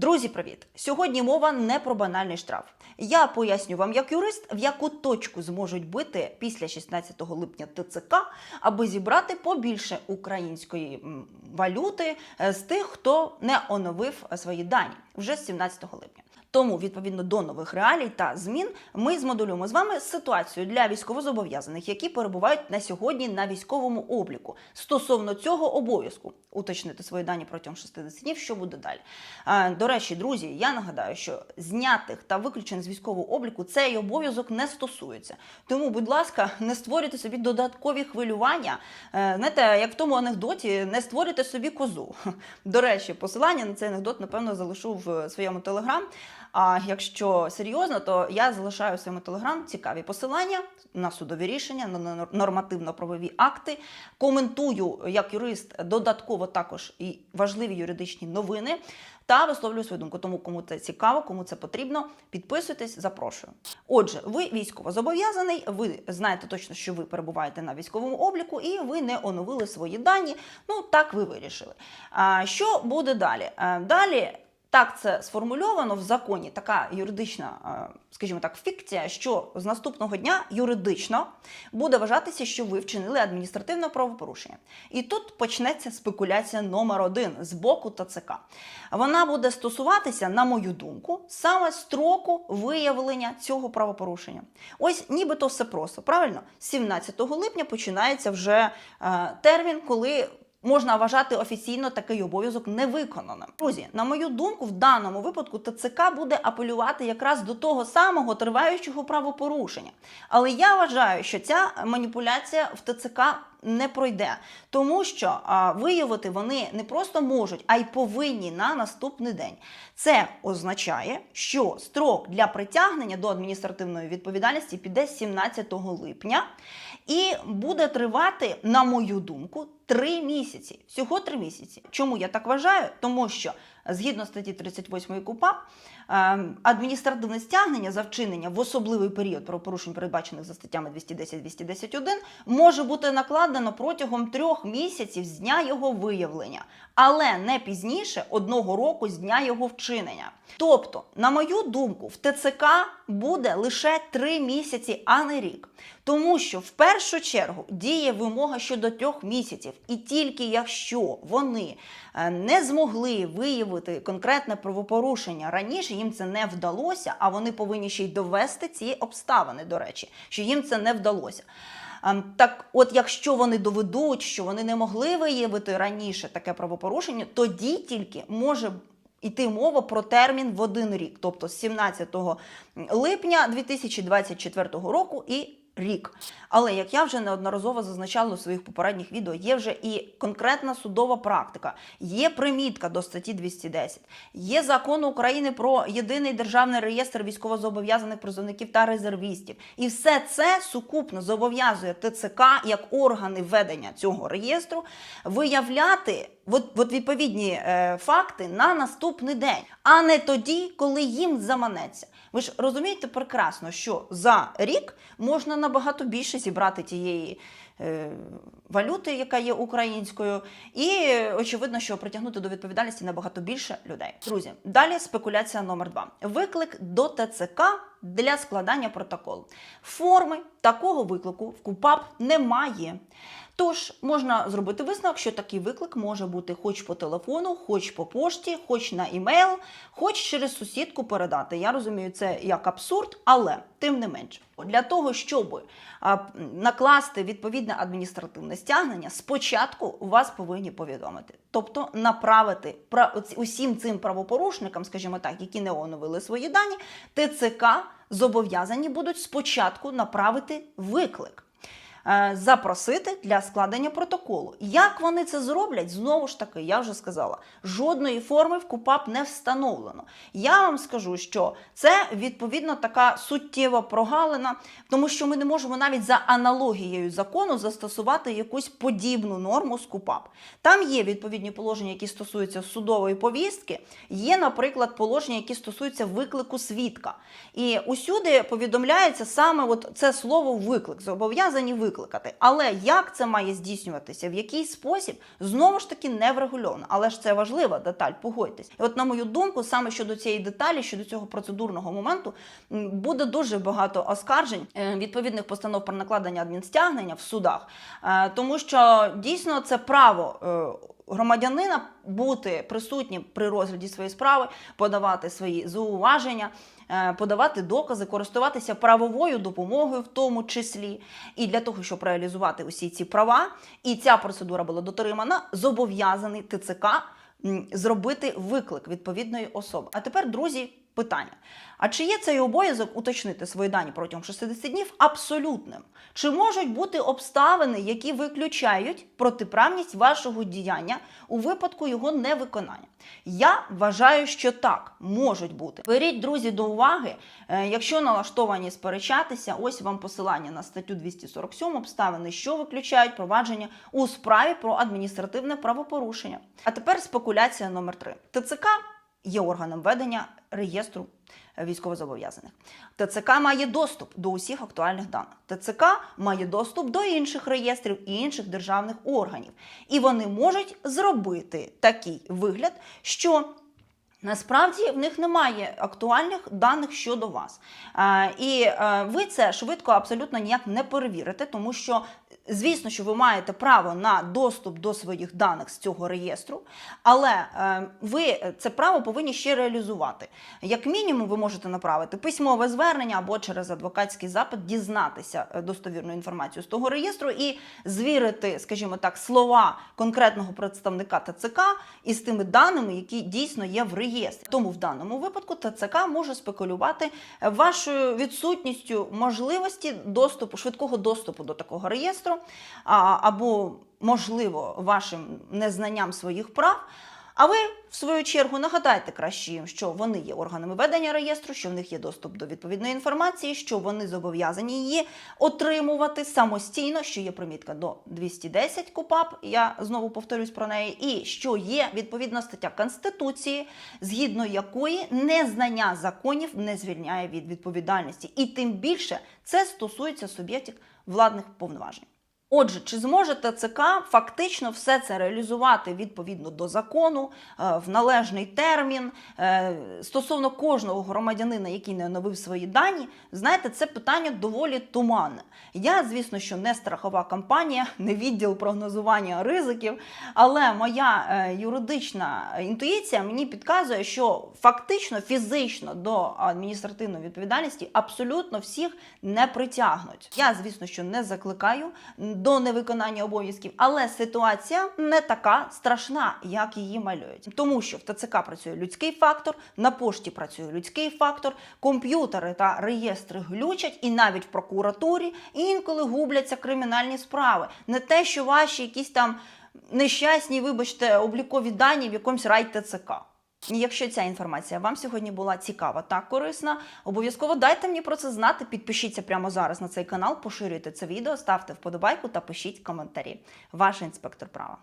Друзі, привіт! Сьогодні мова не про банальний штраф. Я поясню вам, як юрист, в яку точку зможуть бити після 16 липня ТЦК, аби зібрати побільше української валюти е, з тих, хто не оновив свої дані вже з 17 липня. Тому, відповідно до нових реалій та змін, ми змоделюємо з вами ситуацію для військовозобов'язаних, які перебувають на сьогодні на військовому обліку. Стосовно цього обов'язку уточнити свої дані протягом 60 днів, що буде далі. До речі, друзі, я нагадаю, що знятих та виключених з військового обліку цей обов'язок не стосується. Тому, будь ласка, не створюйте собі додаткові хвилювання. Е, Знаєте, як в тому анекдоті, не створюйте собі козу. До речі, посилання на цей анекдот, напевно, залишу в своєму телеграм. А якщо серйозно, то я залишаю в своєму телеграм цікаві посилання на судові рішення, на нормативно-правові акти. Коментую як юрист додатково також і важливі юридичні новини. Та висловлюю свою думку. Тому кому це цікаво, кому це потрібно, підписуйтесь, запрошую. Отже, ви військово зобов'язаний, ви знаєте точно, що ви перебуваєте на військовому обліку, і ви не оновили свої дані. Ну так ви вирішили. А що буде далі? Далі. Так, це сформульовано в законі, така юридична, е, скажімо так, фікція, що з наступного дня юридично буде вважатися, що ви вчинили адміністративне правопорушення. І тут почнеться спекуляція номер один з боку ТЦК. Вона буде стосуватися, на мою думку, саме строку виявлення цього правопорушення. Ось нібито все просто, правильно? З 17 липня починається вже е, термін, коли. Можна вважати офіційно такий обов'язок невиконаним. Друзі, на мою думку, в даному випадку ТЦК буде апелювати якраз до того самого триваючого правопорушення. Але я вважаю, що ця маніпуляція в ТЦК не пройде, тому що а, виявити вони не просто можуть, а й повинні на наступний день. Це означає, що строк для притягнення до адміністративної відповідальності піде 17 липня і буде тривати, на мою думку, три місяці. Всього три місяці. Чому я так вважаю? Тому що згідно статті 38 КУПАП, ем, адміністративне стягнення за вчинення в особливий період правопорушень, передбачених за статтями 210-210-1, може бути накладено протягом трьох місяців з дня його виявлення, але не пізніше одного року з дня його вчинення. Тобто, на мою думку, в ТЦК буде лише три місяці, а не рік. Тому що в першу чергу діє вимога щодо трьох місяців, і тільки якщо вони е, не змогли виявити конкретне правопорушення раніше, їм це не вдалося, а вони повинні ще й довести ці обставини, до речі, що їм це не вдалося. Ем, Так, от якщо вони доведуть, що вони не могли виявити раніше таке правопорушення, тоді тільки може йти мова про термін в один рік, тобто з 17 липня 2024 року і рік. Але як я вже неодноразово зазначала у своїх попередніх відео, є вже і конкретна судова практика, є примітка до статті 210, є закон України про єдиний державний реєстр військовозобов'язаних призовників та резервістів. І все це сукупно зобов'язує ТЦК як органи ведення цього реєстру виявляти от, от відповідні е, факти на наступний день, а не тоді, коли їм заманеться. Ви ж розумієте прекрасно, що за рік можна набагато більше зібрати тієї е, валюти, яка є українською, і очевидно, що притягнути до відповідальності набагато більше людей. Друзі, далі спекуляція номер два: виклик до ТЦК для складання протоколу. Форми такого виклику в КУПАП немає. Тож можна зробити висновок, що такий виклик може бути хоч по телефону, хоч по пошті, хоч на імейл, хоч через сусідку передати. Я розумію, це як абсурд, але тим не менш, для того, щоб накласти відповідне адміністративне стягнення, спочатку вас повинні повідомити, тобто направити пра- усім цим правопорушникам, скажімо так, які не оновили свої дані, ТЦК зобов'язані будуть спочатку направити виклик. Е, Запросити для складення протоколу. Як вони це зроблять? Знову ж таки, я вже сказала, жодної форми в КУПАП не встановлено. Я вам скажу, що це відповідно така суттєва прогалина, тому що ми не можемо навіть за аналогією закону застосувати якусь подібну норму з КУПАП. Там є відповідні положення, які стосуються судової повістки. Є, наприклад, положення, які стосуються виклику свідка. І усюди повідомляється саме от це слово виклик, зобов'язані виклики. Викликати. Але як це має здійснюватися, в який спосіб, знову ж таки не врегульовано. Але ж це важлива деталь, погодьтесь. І от, на мою думку, саме щодо цієї деталі, щодо цього процедурного моменту, буде дуже багато оскаржень е, відповідних постанов про накладення адмінстягнення в судах, Е, тому що дійсно це право. Громадянина бути присутнім при розгляді своєї справи, подавати свої зауваження, е, подавати докази, користуватися правовою допомогою, в тому числі. І для того, щоб реалізувати усі ці права, і ця процедура була дотримана, зобов'язаний ТЦК зробити виклик відповідної особи. А тепер, друзі, питання: а чи є цей обов'язок уточнити свої дані протягом 60 днів абсолютним? Чи можуть бути обставини, які виключають протиправність вашого діяння у випадку його невиконання? Я вважаю, що так можуть бути. Беріть, друзі, до уваги, е, якщо налаштовані сперечатися, ось вам посилання на статтю 247 обставини, що виключають провадження у справі про адміністративне правопорушення. А тепер спекуляція номер 3 ТЦК є органом ведення реєстру військовозобов'язаних. ТЦК має доступ до усіх актуальних даних. ТЦК має доступ до інших реєстрів і інших державних органів. І вони можуть зробити такий вигляд, що Насправді в них немає актуальних даних щодо вас. Е, і е, ви це швидко абсолютно ніяк не перевірите, тому що, звісно, що ви маєте право на доступ до своїх даних з цього реєстру, але е, ви це право повинні ще реалізувати. Як мінімум, ви можете направити письмове звернення або через адвокатський запит дізнатися достовірну інформацію з того реєстру і звірити, скажімо так, слова конкретного представника ТЦК із тими даними, які дійсно є в реєстрі. Тому в даному випадку ТЦК може спекулювати вашою відсутністю можливості доступу, швидкого доступу до такого реєстру, або, можливо, вашим незнанням своїх прав. А ви, в свою чергу, нагадайте краще їм, що вони є органами ведення реєстру, що в них є доступ до відповідної інформації, що вони зобов'язані її отримувати самостійно, що є примітка до 210 КУПАП, я знову повторюсь про неї, і що є відповідна стаття Конституції, згідно якої незнання законів не звільняє від відповідальності. І тим більше це стосується суб'єктів владних повноважень. Отже, чи зможе ТЦК фактично все це реалізувати відповідно до закону е, в належний термін е, стосовно кожного громадянина, який не оновив свої дані, знаєте, це питання доволі туманне. Я, звісно, що не страхова компанія, не відділ прогнозування ризиків, але моя е, юридична інтуїція мені підказує, що фактично фізично до адміністративної відповідальності абсолютно всіх не притягнуть. Я, звісно, що не закликаю до невиконання обов'язків, але ситуація не така страшна, як її малюють. Тому що в ТЦК працює людський фактор, на пошті працює людський фактор, комп'ютери та реєстри глючать, і навіть в прокуратурі інколи губляться кримінальні справи. Не те, що ваші якісь там нещасні, вибачте, облікові дані в якомусь рай ТЦК. Якщо ця інформація вам сьогодні була цікава та корисна, обов'язково дайте мені про це знати. Підпишіться прямо зараз на цей канал, поширюйте це відео, ставте вподобайку та пишіть коментарі. Ваш інспектор права.